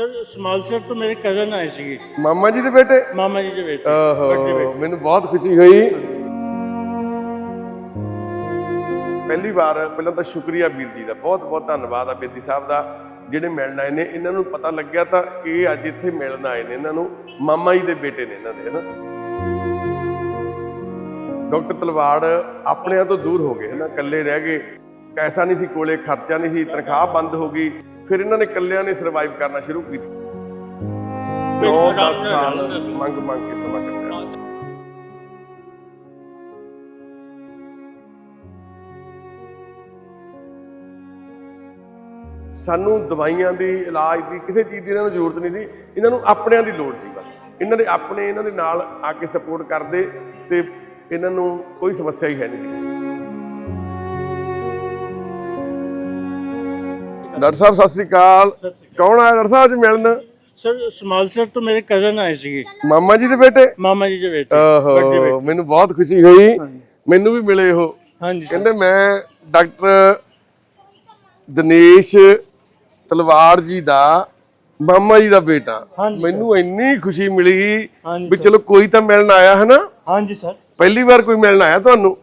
Sir small sir ਤੋਂ ਮੇਰੇ cousin ਆਏ ਸੀਗੇ। ਮਾਮਾ ਜੀ ਦੇ ਬੇਟੇ? ਮਾਮਾ ਜੀ ਦੇ ਬੇਟੇ। ਵੱਡੇ ਓਹੋ ਬੇਟੇ। ਮੈਨੂੰ ਬਹੁਤ ਖੁਸ਼ੀ ਹੋਈ। ਪਹਿਲੀ ਵਾਰ ਪਹਿਲਾਂ ਤਾਂ ਸ਼ੁਕਰੀਆ ਵੀਰ ਜੀ ਦਾ। ਬਹੁਤ ਬਹੁਤ ਧੰਨਵਾਦ ਆ ਬੇਦੀ ਸਾਹਿਬ ਦਾ ਜਿਹੜੇ ਮਿਲਣ ਆਏ ਨੇ। ਇਹਨਾਂ ਨੂੰ ਪਤਾ ਲੱਗਿਆ ਤਾਂ ਇਹ ਅੱਜ ਇੱਥੇ ਮਿਲਣ ਆਏ ਨੇ। ਇਹਨਾਂ ਨੂੰ ਮਾਮਾ ਜੀ ਦੇ ਬੇਟੇ ਨੇ ਇਹਨਾਂ ਦੇ ਹਨਾ? ਡਾਕਟਰ ਤਲਵਾੜ ਆਪਣਿਆਂ ਤੋਂ ਦੂਰ ਹੋ ਗਏ ਹਨਾ? ਇਕੱਲੇ ਰਹਿ ਗਏ। ਪੈਸਾ ਨਹੀਂ ਸੀ ਕੋਲੇ ਖਰਚਾ ਨਹੀਂ ਸੀ ਤਨਖਾਹ ਬੰਦ ਹੋ ਗਈ। ਫਿਰ ਇਹਨਾਂ ਨੇ ਇਕੱਲਿਆਂ ਨੇ ਸਰਵਾਈਵ ਕਰਨਾ ਸ਼ੁਰੂ ਕੀਤਾ। 9-10 ਸਾਲ ਮੰਗ ਮੰਗ ਕੇ ਸਮਾਂ ਕੱਢਿਆ ਸਾਨੂੰ ਦਵਾਈਆਂ ਦੀ ਇਲਾਜ ਦੀ ਕਿਸੇ ਚੀਜ਼ ਦੀ ਇਹਨਾਂ ਨੂੰ ਜ਼ਰੂਰਤ ਨਹੀਂ ਸੀ। ਇਹਨਾਂ ਨੂੰ ਆਪਣਿਆਂ ਦੀ ਲੋੜ ਸੀ ਬਸ। ਇਹਨਾਂ ਦੇ ਆਪਣੇ ਇਹਨਾਂ ਦੇ ਨਾਲ ਆ ਕੇ ਸਪੋਰਟ ਕਰਦੇ ਤੇ ਇਹਨਾਂ ਨੂੰ ਕੋਈ ਸਮੱਸਿਆ ਹੀ ਹੈ ਨਹੀਂ ਸੀ। ਡਾਕਟਰ ਸਾਹਿਬ ਸਤਿ ਸ੍ਰੀ ਅਕਾਲ। ਕੌਣ ਆਇਆ ਡਾਕਟਰ ਸਾਹਿਬ ਅੱਜ ਮਿਲਣ? ਸਰ ਸਮਾਲ ਸਰ ਤੋਂ ਮੇਰੇ ਕਜ਼ਨ ਆਏ ਸੀਗੇ। ਮਾਮਾ ਜੀ ਦੇ ਬੇਟੇ? ਮਾਮਾ ਜੀ ਦੇ ਬੇਟੇ ਓਹੋ ਮੈਨੂੰ ਬਹੁਤ ਖੁਸ਼ੀ ਹੋਈ। ਮੈਨੂੰ ਵੀ ਮਿਲੇ ਉਹ। ਹਾਂਜੀ। ਕਹਿੰਦੇ ਮੈਂ ਡਾਕਟਰ ਦਿਨੇਸ਼ ਤਲਵਾੜ ਜੀ ਦਾ ਮਾਮਾ ਜੀ ਦਾ ਬੇਟਾ। ਮੈਨੂੰ ਇੰਨੀ ਖੁਸ਼ੀ ਮਿਲੀ ਵੀ ਚਲੋ ਕੋਈ ਤਾਂ ਮਿਲਣ ਆਇਆ ਹਨਾ? ਹਾਂਜੀ ਸਰ। ਪਹਿਲੀ ਵਾਰ ਕੋਈ ਮਿਲਣ ਆਇਆ ਤੁਹਾਨੂੰ?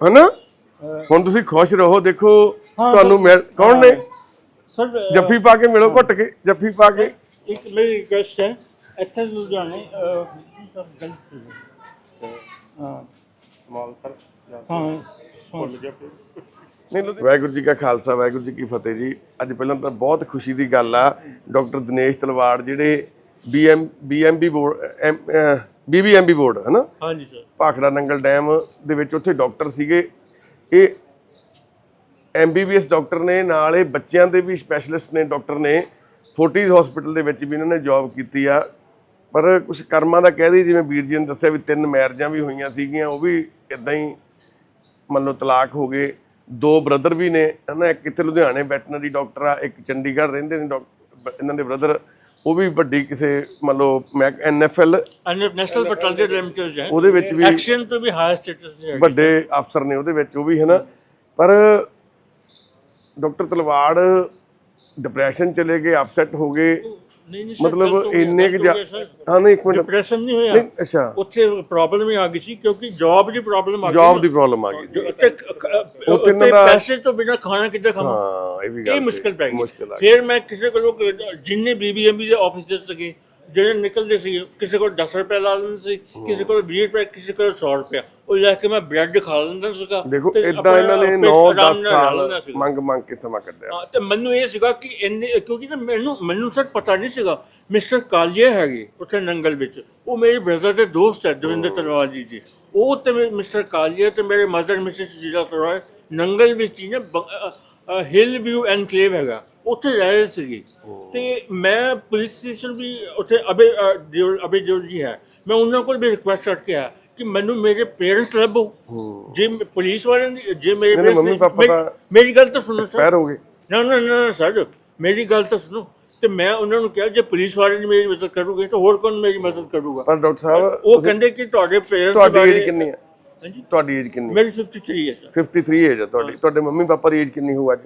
ਹਨਾ? ਹੁਣ ਤੁਸੀਂ ਖੁਸ਼ ਰਹੋ ਦੇਖੋ ਤੁਹਾਨੂੰ ਮਿਲ ਕੌਣ ਨੇ? ਸਰ ਜੱਫੀ ਪਾ ਕੇ ਮਿਲੋ ਘੁੱਟ ਕੇ ਜੱਫੀ ਪਾ ਕੇ। ਇੱਕ ਮੇਰੀ ਰਿਕਵੈਸਟ ਹੈ ਇੱਥੇ ਲੁਧਿਆਣੇ ਹੋ। ਹਾਂ। ਸਮਾਲ ਸਰ ਹਾਂ ਵਾਹਿਗੁਰੂ ਜੀ ਕਾ ਖਾਲਸਾ ਵਾਹਿਗੁਰੂ ਜੀ ਕੀ ਫਤਿਹ ਜੀ। ਅੱਜ ਪਹਿਲਾਂ ਤਾਂ ਬਹੁਤ ਖੁਸ਼ੀ ਦੀ ਗੱਲ ਆ ਡਾਕਟਰ ਦਿਨੇਸ਼ ਤਲਵਾੜ ਜਿਹੜੇ BM BMB board BBMB board ਹਨਾ? ਹਾਂਜੀ ਸਰ। ਭਾਖੜਾ ਨੰਗਲ ਡੈਮ ਦੇ ਵਿੱਚ ਉੱਥੇ ਡਾਕਟਰ ਸੀਗੇ। ਇਹ ਐਮਬੀਬੀਐਸ ਡਾਕਟਰ ਨੇ ਨਾਲ ਬੱਚਿਆਂ ਦੇ ਵੀ ਸਪੈਸ਼ਲਿਸਟ ਨੇ ਡਾਕਟਰ ਨੇ ਫੋਰਟੀਜ਼ ਹਸਪੀਟਲ ਦੇ ਵਿੱਚ ਵੀ ਇਹਨਾਂ ਨੇ ਜੌਬ ਕੀਤੀ ਆ। ਪਰ ਕੁਝ ਕਰਮਾਂ ਦਾ ਕਹਿ ਦੀ ਜਿਵੇਂ ਵੀਰ ਜੀ ਨੇ ਦੱਸਿਆ ਵੀ ਤਿੰਨ ਮੈਰਿਜਾਂ ਵੀ ਹੋਈਆਂ ਸੀਗੀਆਂ ਉਹ ਵੀ ਇਦਾਂ ਹੀ ਮੰਨ ਲਓ ਤਲਾਕ ਹੋ ਗਏ। ਦੋ ਬ੍ਰਦਰ ਵੀ ਨੇ ਹਨਾ ਇੱਕ ਇੱਥੇ ਲੁਧਿਆਣੇ ਵੈਟਰਨਰੀ ਡਾਕਟਰ ਆ ਇੱਕ ਚੰਡੀਗੜ੍ਹ ਰਹਿੰਦੇ ਨੇ ਇਹਨਾਂ ਦੇ ਬ੍ਰਦਰ ਉਹ ਵੀ ਵੱਡੀ ਕਿਸੇ ਮੰਨ ਲਓ ਮੈਂ ਐਨਐਫਐਲ ਨੈਸ਼ਨਲ ਫਰਟੀਲਿਟੀ ਲਿਮਟਿਡ ਹੈ। ਉਹਦੇ ਵਿੱਚ ਵੀ ਐਕਸ਼ਨ ਤੋਂ ਵੀ ਹਾਇਰ ਸਟੇਟਸ ਦੇ ਵੱਡੇ ਅਫਸਰ ਨੇ ਉਹਦੇ ਵਿੱਚ ਉਹ ਵੀ ਹੈ ਨਾ ਪਰ ਡਾਕਟਰ ਤਲਵਾੜ ਡਿਪਰੈਸ਼ਨ ਚਲੇ ਗਏ ਅਪਸੈਟ ਹੋ ਗਏ ਨਹੀਂ ਨਹੀਂ ਸਰ ਮਤਲਬ ਇੰਨੇ ਕਿ ਹਾਂ ਨਹੀਂ ਇੱਕ ਮਿੰਟ ਡਿਪਰੈਸ਼ਨ ਨਹੀਂ ਹੋਇਆ ਨਹੀਂ ਅੱਛਾ ਉੱਥੇ ਪ੍ਰੋਬਲਮ ਹੀ ਆ ਗਈ ਸੀ ਕਿਉਂਕਿ ਜੌਬ ਦੀ ਪ੍ਰੋਬਲਮ ਆ ਗਈ ਜੌਬ ਦੀ ਪ੍ਰੋਬਲਮ ਆ ਗਈ ਸੀ ਉੱਥੇ ਕ- ਕ- ਉੱਥੇ ਇਹਨਾਂ ਉੱਥੇ ਦਾ- ਪੈਸੇ ਤੋਂ ਬਿਨਾ ਖਾਣਾ ਕਿੱਦਾਂ ਖਾਵਾਂ ਹਾਂ ਇਹ ਵੀ ਇਹ ਗੱਲ ਮੁਸ਼ਕਲ ਪੈ ਗਈ ਮੁਸ਼ਕਲ ਆ ਫਿਰ ਮੈਂ ਕਿਸੇ ਕੋਲੋਂ ਜਿੰਨੇ ਬੀਬੀਐਮਬੀ ਦੇ ਆਫਿਸਰ ਸੀਗੇ ਜਿਹੜੇ ਨਿਕਲਦੇ ਸੀ ਕਿਸੇ ਕੋਲ 10 ਰੁਪਏ ਲਾ ਲੈਂਦੇ ਸੀ ਕਿਸੇ ਕੋਲ 20 ਰੁਪਏ ਕਿਸੇ ਕੋਲ 100 ਰੁਪਏ। ਉਹ ਲੈ ਕੇ ਮੈਂ ਬ੍ਰੈਡ ਖਾ ਲੈਂਦਾ ਸੀਗਾ ਦੇਖੋ ਇਦਾਂ ਇਹਨਾਂ ਨੇ ਪੇਟ 9 ਆਰਾਮ 10 ਨਾਲ ਸਾਲ। ਮੰਗ ਮੰਗ ਕੇ ਸਮਾਂ ਕੱਢਿਆ। ਹਾਂ, ਤੇ ਮੈਨੂੰ ਇਹ ਸੀਗਾ ਕਿ ਇੰਨੇ ਕਿਉਂਕਿ ਨਾ ਮੈਨੂੰ ਮੈਨੂੰ ਸਰ ਪਤਾ ਨਹੀਂ ਸੀਗਾ ਮਿਸਟਰ ਕਾਲੀਆ ਹੈਗੇ ਉੱਥੇ ਨੰਗਲ ਵਿੱਚ। ਉਹ ਮੇਰੇ ਬ੍ਰਦਰ ਦੇ ਦੋਸਤ ਹੈ ਦਵਿੰਦਰ ਤਲਵਾਰ ਜੀ ਜੀ। ਉਹ ਤੇ ਮਿਸਟਰ ਕਾਲੀਆ ਤੇ ਮੇਰੇ ਮਦਰ ਮਿਸਿਸ ਜੀਰਾ ਤਲਵਾਰ ਨੰਗਲ ਵਿੱਚ ਹੀ ਨਾ ਹਿਲ ਵਿਊ ਐਨਕਲੇਵ ਹੈਗਾ। ਉੱਥੇ ਰਹਿ ਰਹੇ ਸੀਗੇ। ਤੇ ਮੈਂ ਪੁਲਿਸ ਸਟੇਸ਼ਨ ਵੀ ਉੱਥੇ ਅਬੇ ਅ, ਦਿਓਲ ਅਬੇ ਦਿਓਲ ਜੀ ਹੈ। ਮੈਂ ਉਹਨਾਂ ਕੋਲ ਵੀ ਰਿਕੁਐਸਟ ਕਰਕੇ ਆਇਆ ਕਿ ਮੈਨੂੰ ਮੇਰੇ ਪੇਰੈਂਟਸ ਲੱਭੋ। ਜੇ ਮ- ਪੁਲਿਸ ਵਾਲਿਆਂ ਦੀ ਜੇ ਮੇਰੇ ਨਹੀਂ, parents ਮੰਮੀ ਨਹੀਂ- ਪਾਪਾ ਮੇਰੀ- ਤਾਂ ਮੇਰੀ ਗੱਲ ਤਾਂ ਸੁਣੋ ਸਰ। ਪੈਰ ਹੋ ਗਏ। ਨਾ ਨਾ ਨਾ ਸਰ ਮੇਰੀ ਗੱਲ ਤਾਂ ਸੁਣੋ। ਤੇ ਮੈਂ ਉਹਨਾਂ ਨੂੰ ਕਿਹਾ ਜੇ ਪੁਲਿਸ ਵਾਲੇ ਨੇ ਮੇਰੀ ਮਦਦ ਕਰੂਗੇ ਤਾਂ ਹੋਰ ਕੌਣ ਮੇਰੀ ਮਦਦ ਕਰੂਗਾ? ਪਰ ਡਾਕਟਰ ਸਾਹਿਬ ਉਹ ਕਹਿੰਦੇ ਕਿ ਤੁਹਾਡੇ ਪੇਰੈਂਟਸ ਤੁਹਾਡੀ ਏਜ ਕਿੰਨੀ ਹੈ? ਹਾਂਜੀ। ਤੁਹਾਡੀ ਏਜ ਕਿੰਨੀ ਮੇਰੀ 53 ਹੈ ਸਰ 53 ਏਜ ਹੈ ਤੁਹਾਡੀ। ਤੁਹਾਡੇ ਮੰਮੀ ਪਾਪਾ ਦੀ ਏਜ ਕਿੰਨੀ ਹੋਊ ਅੱਜ?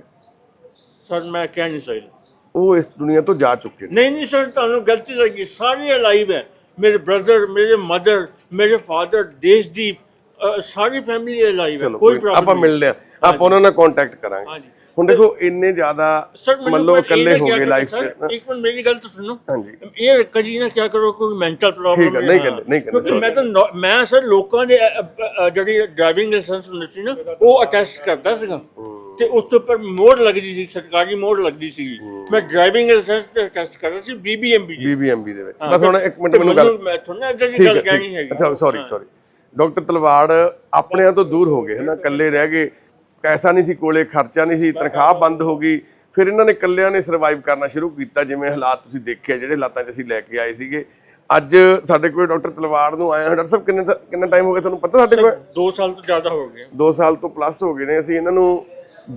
ਸਰ ਮੈਂ ਕਹਿ ਨਹੀਂ ਸਕਦਾ ਉਹ ਇਸ ਦੁਨੀਆ ਤੋਂ ਜਾ ਚੁੱਕੇ ਨੇ। ਨਹੀਂ ਨਹੀਂ ਸਰ ਤੁਹਾਨੂੰ ਗਲਤੀ ਲੱਗੀ ਸਾਰੇ ਅਲਾਈਵ ਹੈ। ਮੇਰੇ ਬ੍ਰਦਰ ਮੇਰੇ ਮਦਰ ਮੇਰੇ ਫਾਦਰ ਦੇਸ਼ਦੀਪ ਅ, ਸਾਰੀ ਫੈਮਿਲੀ ਅਲਾਈਵ ਹੈ। ਚਲੋ ਕੋਈ ਕੋਈ- ਆਪਾਂ ਪ੍ਰੋਬਲਮ ਮਿਲਦੇ ਆ ਆਪਾਂ ਉਹਨਾਂ ਨਾਲ ਕੰਟੈਕਟ ਕਰਾਂਗੇ। ਹਾਂਜੀ। ਹੁਣ ਦੇਖੋ ਇੰਨੇ ਜ਼ਿਆਦਾ ਸਰ ਮੈਨੂੰ ਮੰਨ ਲਓ ਇਹ ਇਕੱਲੇ ਹੋ ਕਿਹਾ ਗਏ ਲਾਈਫ 'ਚ। ਇੱਕ ਮਿੰਟ ਮੇਰੀ ਗੱਲ ਤਾਂ ਸੁਣੋ। ਹਾਂਜੀ। ਇਹ ਕਦੀ ਨਾ ਕਿਆ ਕਰੋ ਕੋਈ ਮੈਂਟਲ ਪ੍ਰੋਬਲਮ ਠੀਕ ਹੈ, ਨਹੀਂ ਕਹਿੰਦੇ, ਨਹੀਂ ਕਿਉਂਕਿ ਮੈਂ ਤਾਂ ਨੌ- ਮੈਂ ਸਰ ਲੋਕਾਂ ਦੇ ਅ, ਅ, ਅ, ਜਿਹੜੀ ਡਰਾਈਵਿੰਗ ਲਾਇਸੈਂਸ ਹੁੰਦੀ ਸੀ ਨਾ ਉਹ ਅਟੈਸਟ ਕਰਦਾ ਸੀਗਾ। ਤੇ ਉਸ ਤੋਂ ਉੱਪਰ ਮੋੜ ਲੱਗਦੀ ਸੀ ਸਰਕਾਰੀ ਮੋੜ ਲੱਗਦੀ ਸੀ। ਮੈਂ ਡਰਾਈਵਿੰਗ ਲਾਇਸੈਂਸ ਤੇ ਅਟੈਸਟ ਕਰਦਾ ਸੀ ਬੀਬੀਐਮਬੀ ਬੀਬੀਐਮਬੀ ਦੇ। ਵਿੱਚ। ਬਸ ਹੁਣ ਇੱਕ ਮਿੰਟ ਮੈਨੂੰ ਗੱਲ ਮੈਂ ਤੁਹਾਨੂੰ ਜਿਹੜੀ ਠੀਕ ਗੱਲ ਕਹਿਣੀ ਹੈਗੀ। ਅੱਛਾ ਸੌਰੀ ਸੌਰੀ ਡਾਕਟਰ ਤਲਵਾੜ ਆਪਣਿਆਂ ਤੋਂ ਦੂਰ ਹੋ ਗਏ ਹਨਾ? ਇਕੱਲੇ ਰਹਿ ਗਏ। ਪੈਸਾ ਨਹੀਂ ਸੀ ਕੋਲੇ ਖਰਚਾ ਨਹੀਂ ਸੀ ਤਨਖਾਹ ਬੰਦ ਹੋ ਗਈ। ਫਿਰ ਇਹਨਾਂ ਨੇ ਇਕੱਲਿਆਂ ਨੇ ਸਰਵਾਈਵ ਕਰਨਾ ਸ਼ੁਰੂ ਕੀਤਾ ਜਿਵੇਂ ਹਾਲਾਤ ਤੁਸੀਂ ਦੇਖਿਆ ਜਿਹੜੇ ਹਾਲਾਤਾਂ 'ਚ ਅਸੀਂ ਲੈ ਕੇ ਆਏ ਸੀਗੇ। ਅੱਜ ਸਾਡੇ ਕੋਲ ਡਾਕਟਰ ਤਲਵਾੜ ਨੂੰ ਆਏ ਡਾਕਟਰ ਸਾਹਿਬ ਕਿੰਨੇ ਕਿੰਨਾ ਟਾਈਮ ਹੋ ਗਿਆ ਤੁਹਾਨੂੰ ਪਤਾ ਸਾਡੇ ਕੋਲ? 2 ਸਾਲ ਤੋਂ ਜ਼ਿਆਦਾ ਹੋ ਗਏ। 2 ਸਾਲ ਤੋਂ ਪਲੱਸ ਹੋ ਗਏ ਨੇ। ਅਸੀਂ ਇਹਨਾਂ ਨੂੰ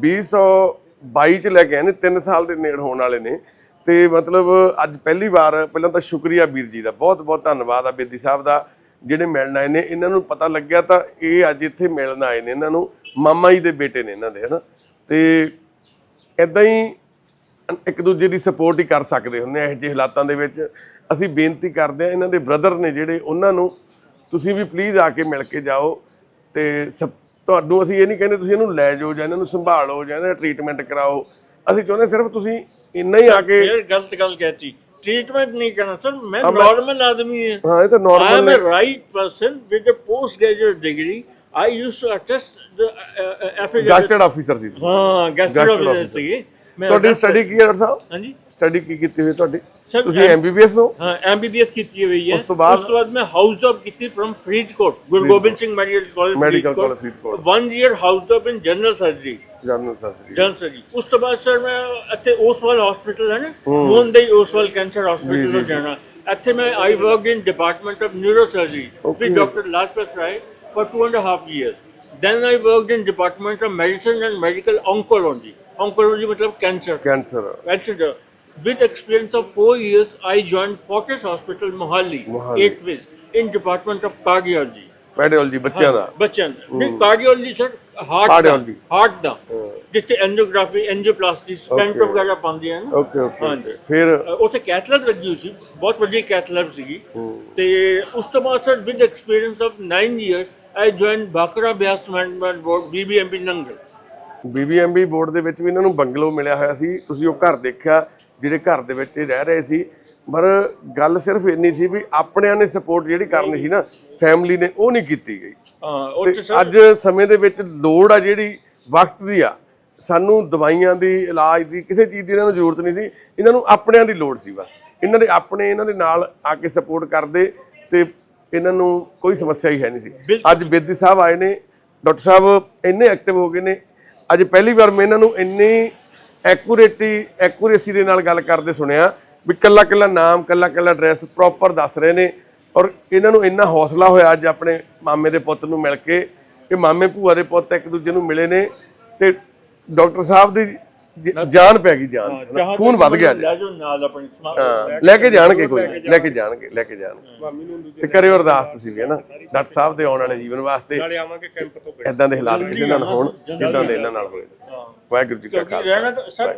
2022 ਚ ਲੈ ਕੇ ਆਏ ਨੇ 3 ਸਾਲ ਦੇ ਨੇੜ ਹੋਣ ਵਾਲੇ ਨੇ। ਤੇ ਮਤਲਬ ਅੱਜ ਪਹਿਲੀ ਵਾਰ, ਪਹਿਲਾਂ ਤਾਂ ਸ਼ੁਕਰੀਆ ਵੀਰ ਜੀ ਦਾ, ਬਹੁਤ ਬਹੁਤ ਧੰਨਵਾਦ ਆ ਬੇਦੀ ਸਾਹਿਬ ਦਾ, ਜਿਹੜੇ ਮਿਲਣ ਆਏ ਨੇ। ਇਹਨਾਂ ਨੂੰ ਪਤਾ ਲੱਗਿਆ ਤਾਂ ਇਹ ਅੱਜ ਇੱਥੇ ਮਿਲਣ ਆਏ ਨੇ, ਇਹਨਾਂ ਨੂੰ ਮਾਮਾ ਜੀ ਦੇ ਬੇਟੇ ਨੇ ਇਹਨਾਂ ਦੇ, ਹਨਾ। ਤੇ ਇਦਾਂ ਹੀ ਇੱਕ ਦੂਜੇ ਦੀ ਸਪੋਰਟ ਹੀ ਕਰ ਸਕਦੇ ਹੁੰਦੇ ਆ ਇਹੋ ਜਿਹੇ ਹਾਲਾਤਾਂ ਦੇ ਵਿੱਚ। ਅਸੀਂ ਬੇਨਤੀ ਕਰਦੇ ਆ, ਇਹਨਾਂ ਦੇ ਬ੍ਰਦਰ ਨੇ ਜਿਹੜੇ, ਉਹਨਾਂ ਨੂੰ ਤੁਸੀਂ ਵੀ ਪਲੀਜ਼ ਆ ਕੇ ਮਿਲ ਕੇ ਜਾਓ ਤੇ ਸਭ ਤੁਹਾਨੂੰ ਅਸੀਂ ਇਹ ਨਹੀਂ ਕਹਿੰਦੇ ਤੁਸੀਂ ਇਹਨੂੰ ਲੈ ਜਾਓ ਜਾਂ ਇਹਨਾਂ ਨੂੰ ਸੰਭਾਲੋ ਜਾਂ ਇਹਦਾ ਟ੍ਰੀਟਮੈਂਟ ਕਰਾਓ ਅਸੀਂ ਚਾਹੁੰਦੇ ਸਿਰਫ ਤੁਸੀਂ ਇੰਨਾ ਹੀ ਆ ਕੇ ਫਿਰ ਗਲਤ ਗੱਲ ਕਹਿਤੀ ट्रीटमेंट नहीं करना सर मैं नॉर्मल आदमी है ਹਾਂ ਇਹ ਤਾਂ I normal am a right person with a postgraduate degree. I used to attest the uh, uh, affidavit. Gazetted officer ਸੀ ਤੁਸੀਂ। हाँ Guest gastro officer. ਸੀਗੇ ਮੈਂ ਤੁਹਾਡੀ ਸਟੱਡੀ ਕੀ ਹੈ ਡਾਕਟਰ ਸਾਹਿਬ हाँ जी ਸਟੱਡੀ ਕੀ ਕੀਤੀ ਹੋਈ ਤੁਹਾਡੀ Sir, ਤੁਸੀਂ I'm- ਐਮਬੀਬੀਐਸ ਹੋ हाँ एमबीबीएस ਕੀਤੀ ਹੋਈ ਹੈ ਉਸ ਤੋਂ ਬਾਅਦ- ਉਸ ਤੋਂ ਬਾਅਦ ਮੈਂ ਹਾਊਸ ਜੌਬ ਕੀਤੀ from Faridkot Guru Gobind Singh medical college Medical College, Faridkot. 1 year house job in general surgery general surgery general surgery ਉਸ ਤੋਂ ਬਾਅਦ ਸਰ ਮੈਂ ਇੱਥੇ ਓਸਵਾਲ ਹਸਪੀਟਲ ਹੈ ਨਾ ਮੋਹਨਦੇਈ ਓਸਵਾਲ ਕੈਂਸਰ ਹਸਪੀਟਲ ਤੋਂ ਜਾਣਾ ਇੱਥੇ ਮੈਂ I work in department of neurosurgery with doctor Lajpat Rai for two and a half years. Then I worked in Department of Medicine and Medical Oncology. Oncology मतलब cancer. Cancer Cancer. With experience of four years, I joined Fortis Hospital, Mohali, Mohali. eight weeks, in Department of Cardiology. ਪੈਡੀਓਲੋਜੀ ਬੱਚਿਆਂ ਦਾ? ਬੱਚਿਆਂ ਦਾ। ਨਹੀਂ cardiology sir heart ਦਾ Cardiology. Heart ਦਾ। ਜਿੱਥੇ ਐਂਜੀਓਗ੍ਰਾਫੀ ਐਂਜੀਓਪਲਾਸਟੀ ਸਟੈਂਟ Okay. ਵਗੈਰਾ ਪਾਉਂਦੇ ਆ ਨਾ। ਓਕੇ ਓਕੇ ਹਾਂਜੀ। ਫਿਰ? ਅ, ਉੱਥੇ ਕੈਥਲੈਬ ਲੱਗੀ ਹੋਈ ਸੀ ਬਹੁਤ ਵੱਡੀ ਕੈਥਲੈਬ ਸੀਗੀ। ਤੇ ਉਸ ਤੋਂ ਬਾਅਦ sir with experience of 9 years I join Bhakra Beas management board BBMB Nangal BBMB board ਦੇ ਵਿੱਚ ਵੀ ਇਹਨਾਂ ਨੂੰ ਬੰਗਲੋ ਮਿਲਿਆ ਹੋਇਆ ਸੀ। ਤੁਸੀਂ ਉਹ ਘਰ ਦੇਖਿਆ ਜਿਹੜੇ ਘਰ ਦੇ ਵਿੱਚ ਰਹਿ ਰਹੇ ਸੀ। ਪਰ ਗੱਲ ਸਿਰਫ ਇੰਨੀ ਸੀ ਵੀ ਆਪਣਿਆਂ ਨੇ ਸਪੋਰਟ ਜਿਹੜੀ ਕਰਨੀ ਸੀ ਨਾ ਫੈਮਿਲੀ ਨੇ ਉਹ ਨਹੀਂ ਕੀਤੀ ਗਈ। ਹਾਂ ਅੱਜ ਸਮੇਂ ਦੇ ਵਿੱਚ ਲੋੜ ਆ ਜਿਹੜੀ ਵਕਤ ਦੀ ਆ ਸਾਨੂੰ ਦਵਾਈਆਂ ਦੀ ਇਲਾਜ ਦੀ ਕਿਸੇ ਚੀਜ਼ ਦੀ ਇਹਨਾਂ ਨੂੰ ਜ਼ਰੂਰਤ ਨਹੀਂ ਸੀ। ਇਹਨਾਂ ਨੂੰ ਆਪਣਿਆਂ ਦੀ ਲੋੜ ਸੀ ਬਸ। ਇਹਨਾਂ ਦੇ ਆਪਣੇ ਇਹਨਾਂ ਦੇ ਨਾਲ ਆ ਕੇ ਸਪੋਰਟ ਕਰਦੇ ਤੇ ਇਹਨਾਂ ਨੂੰ ਕੋਈ ਸਮੱਸਿਆ ਹੀ ਹੈ ਨਹੀਂ ਸੀ। ਅੱਜ ਬੇਦੀ ਸਾਹਿਬ ਆਏ ਨੇ ਡਾਕਟਰ ਸਾਹਿਬ ਇੰਨੇ ਐਕਟਿਵ ਹੋ ਗਏ ਨੇ। ਅੱਜ ਪਹਿਲੀ ਵਾਰ ਮੈਂ ਇਹਨਾਂ ਨੂੰ ਇੰਨੀ ਐਕੂਰੇਟੀ ਐਕੂਰੇਸੀ ਦੇ ਨਾਲ ਗੱਲ ਕਰਦੇ ਸੁਣਿਆ ਵੀ ਕੱਲਾ ਕੱਲਾ ਨਾਮ, ਕੱਲਾ ਕੱਲਾ ਐਡਰੈਸ ਪ੍ਰੋਪਰ ਦੱਸ ਰਹੇ ਨੇ ਔਰ ਇਹਨਾਂ ਨੂੰ ਇੰਨਾ ਹੌਸਲਾ ਹੋਇਆ ਅੱਜ ਆਪਣੇ ਮਾਮੇ ਦੇ ਪੁੱਤ ਨੂੰ ਮਿਲ ਕੇ ਕਿ ਮਾਮੇ ਭੂਆ ਦੇ ਪੁੱਤ ਇੱਕ ਦੂਜੇ ਨੂੰ ਮਿਲੇ ਨੇ ਤੇ ਡਾਕਟਰ ਸਾਹਿਬ ਦੀ ਜ- ਜਾਨ ਪੈ ਗਈ ਜਾਨ ਚ। ਖੂਨ ਵੱਧ ਗਿਆ ਅੱਜ ਲੈ ਜਾਓ ਨਾਲ ਆਪਣੀ ਸਮਾ- ਹਾਂ, ਲੈ ਕੇ ਜਾਣਗੇ ਕੋਈ ਨੀ, ਲੈ ਕੇ ਜਾਣਗੇ। ਲੈ ਕੇ ਜਾਣਗੇ। ਤੇ ਕਰਿਓ ਅਰਦਾਸ ਤੁਸੀਂ ਵੀ ਹੈ ਨਾ ਡਾਕਟਰ ਸਾਹਿਬ ਦੇ ਆਉਣ ਵਾਲੇ ਜੀਵਨ ਵਾਸਤੇ ਨਾਲੇ ਆਵਾਂਗੇ ਕੈਂਪ ਤੋਂ ਇਦਾਂ ਦੇ ਹਾਲਾਤ ਕਿਸੇ ਨਾਲ ਹੋਣ ਜਿੱਦਾਂ ਦੇ ਇਹਨਾਂ ਨਾਲ ਹੋਏ। ਵਾਹਿਗੁਰੂ ਜੀ ਕਾ ਕਿਉਂਕਿ ਖਾਲਸਾ। ਰਹਿਣਾ ਤਾਂ ਸਰ